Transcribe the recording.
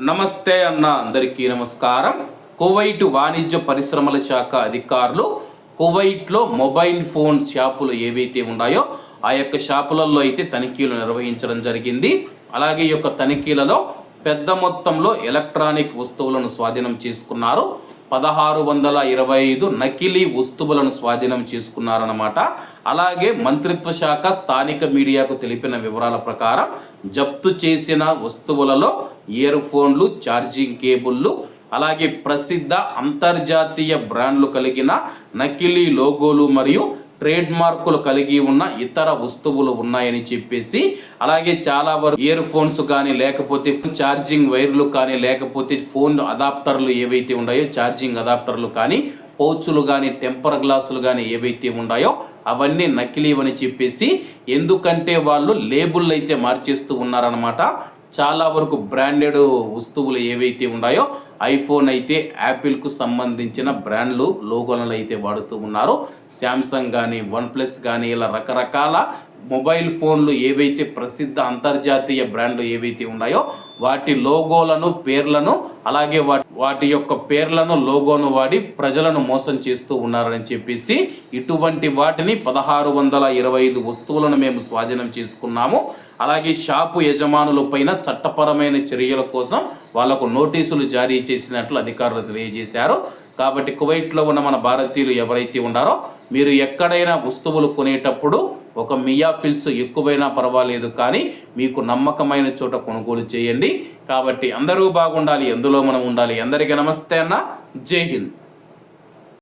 నమస్తే అన్న అందరికీ నమస్కారం. కువైట్ వాణిజ్య పరిశ్రమల శాఖ అధికారులు కువైట్లో మొబైల్ ఫోన్ షాపులు ఏవైతే ఉన్నాయో ఆ యొక్క షాపులలో అయితే తనిఖీలు నిర్వహించడం జరిగింది. అలాగే ఈ యొక్క తనిఖీలలో పెద్ద మొత్తంలో ఎలక్ట్రానిక్ వస్తువులను స్వాధీనం చేసుకున్నారు. పదహారు వందల ఇరవై ఐదు నకిలీ వస్తువులను స్వాధీనం చేసుకున్నారన్నమాట. అలాగే మంత్రిత్వ శాఖ స్థానిక మీడియాకు తెలిపిన వివరాల ప్రకారం జప్తు చేసిన వస్తువులలో ఇయర్ ఫోన్లు ఛార్జింగ్ కేబుల్లు అలాగే ప్రసిద్ధ అంతర్జాతీయ బ్రాండ్లు కలిగిన నకిలీ లోగోలు మరియు ట్రేడ్ మార్కులు కలిగి ఉన్న ఇతర వస్తువులు ఉన్నాయని చెప్పేసి అలాగే చాలా వరకు ఇయర్ ఫోన్స్ కానీ లేకపోతే ఛార్జింగ్ వైర్లు కానీ లేకపోతే ఫోన్ అడాప్టర్లు ఏవైతే ఉన్నాయో ఛార్జింగ్ అడాప్టర్లు కానీ పౌచులు కానీ టెంపర్ గ్లాసులు కానీ ఏవైతే ఉన్నాయో అవన్నీ నకిలీవని చెప్పేసి ఎందుకంటే వాళ్ళు లేబుల్ అయితే మార్చేస్తూ ఉన్నారనమాట చాలా వరకు బ్రాండెడ్ వస్తువులు ఏవైతే ఉన్నాయో ఐఫోన్ అయితే యాపిల్కు సంబంధించిన బ్రాండ్లు లోగోలను అయితే వాడుతూ ఉన్నారు. శాంసంగ్ కానీ వన్ ప్లస్ కానీ ఇలా రకరకాల మొబైల్ ఫోన్లు ఏవైతే ప్రసిద్ధ అంతర్జాతీయ బ్రాండ్లు ఏవైతే ఉన్నాయో వాటి లోగోలను పేర్లను అలాగే వాటి వాటి యొక్క పేర్లను లోగోను వాడి ప్రజలను మోసం చేస్తూ ఉన్నారని చెప్పేసి ఇటువంటి వాటిని పదహారు వందల ఇరవై ఐదు వస్తువులను మేము స్వాధీనం చేసుకున్నాము. అలాగే షాపు యజమానుల పైన చట్టపరమైన చర్యల కోసం వాళ్ళకు నోటీసులు జారీ చేసినట్లు అధికారులు తెలియజేశారు. కాబట్టి కువైట్లో ఉన్న మన భారతీయులు ఎవరైతే ఉన్నారో మీరు ఎక్కడైనా వస్తువులు కొనేటప్పుడు ఒక మియాఫిల్స్ ఎక్కువైనా పర్వాలేదు కానీ మీకు నమ్మకమైన చోట కొనుగోలు చేయండి. కాబట్టి అందరూ బాగుండాలి ఎందులో మనం ఉండాలి? అందరికీ నమస్తే అన్న. జై హింద్.